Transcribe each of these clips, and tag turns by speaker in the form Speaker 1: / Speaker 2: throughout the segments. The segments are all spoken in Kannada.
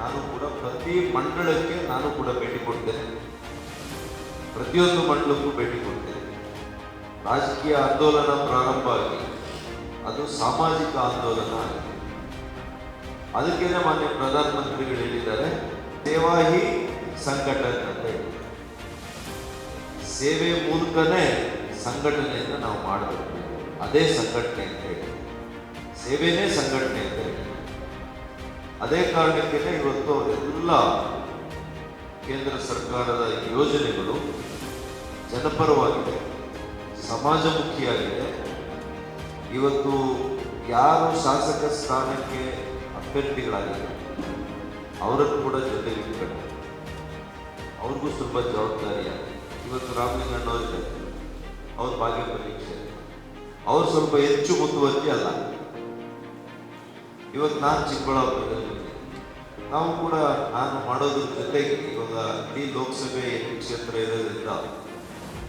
Speaker 1: ನಾನು ಕೂಡ ಪ್ರತಿ ಮಂಡಳಕ್ಕೆ ನಾನು ಕೂಡ ಭೇಟಿ ಕೊಡ್ತೇನೆ. ಪ್ರತಿಯೊಂದು ಮಂಡಳಕ್ಕೂ ಭೇಟಿ ಕೊಡ್ತೇನೆ. ರಾಜಕೀಯ ಆಂದೋಲನ ಪ್ರಾರಂಭ ಆಗಿ, ಅದು ಸಾಮಾಜಿಕ ಆಂದೋಲನ ಆಗಿದೆ ಅದಕ್ಕೇನೆ ಮಾನ್ಯ ಪ್ರಧಾನಮಂತ್ರಿಗಳು ಹೇಳಿದ್ದಾರೆ ಸೇವಾಹಿ ಸಂಘಟನೆ ಅಂತ ಸೇವೆ ಮೂಲಕನೇ ಸಂಘಟನೆಯನ್ನು ನಾವು ಮಾಡಬೇಕು. ಅದೇ ಸಂಘಟನೆ ಅಂತ ಹೇಳಿ. ಸೇವೆನೇ ಸಂಘಟನೆ ಅಂತ ಹೇಳಿ. ಅದೇ ಕಾರಣಕ್ಕೆ ಇವತ್ತು ಎಲ್ಲ ಕೇಂದ್ರ ಸರ್ಕಾರದ ಯೋಜನೆಗಳು ಜನಪರವಾಗಿದೆ, ಸಮಾಜಮುಖಿಯಾಗಿದೆ. ಇವತ್ತು ಯಾರು ಶಾಸಕ ಸ್ಥಾನಕ್ಕೆ ಅಭ್ಯರ್ಥಿಗಳಾಗಿದೆ ಅವರನ್ನು ಕೂಡ ಜೊತೆಗಿಟ್ಕೊಂಡು ಅವ್ರಿಗೂ ಸ್ವಲ್ಪ ಜವಾಬ್ದಾರಿಯಾಗಿದೆ ಇವತ್ತು ರಾಮಲಿಂಗಣ್ಣವರಿದ್ದಾರೆ ಅವ್ರ ಭಾಗ್ಯ ಪರೀಕ್ಷೆ. ಅವ್ರು ಸ್ವಲ್ಪ ಹೆಚ್ಚು ಮುಂದುವರಿಕೆ ಅಲ್ಲ. ಇವತ್ತು ನಾನು ಚಿಕ್ಕಬಳ್ಳಾಪುರದಲ್ಲಿ ನಾವು ಕೂಡ ನಾನು ಮಾಡೋದ್ರ ಜೊತೆಗೆ ಇವಾಗ ಇಡೀ ಲೋಕಸಭೆ ಎಂಟು ಕ್ಷೇತ್ರ ಇರೋದ್ರಿಂದ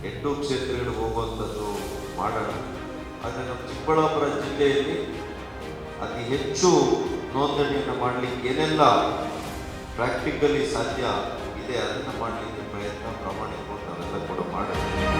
Speaker 1: ಎಂಟು ಕ್ಷೇತ್ರಗಳು ಹೋಗುವಂಥದ್ದು ಮಾಡೋಣ. ಆದರೆ ನಮ್ಮ ಚಿಕ್ಕಬಳ್ಳಾಪುರ ಜಿಲ್ಲೆಯಲ್ಲಿ ಅತಿ ಹೆಚ್ಚು ನೋಂದಣಿಯನ್ನು ಮಾಡಲಿಕ್ಕೆ ಏನೆಲ್ಲ ಪ್ರಾಕ್ಟಿಕಲಿ ಸಾಧ್ಯ ಇದೆ ಅದನ್ನು ಮಾಡಲಿಕ್ಕೆ ಪ್ರಯತ್ನ ಪ್ರಾಮಾಣಿಕವಾಗಿ ನಾವೆಲ್ಲ ಕೂಡ ಮಾಡೋಣ.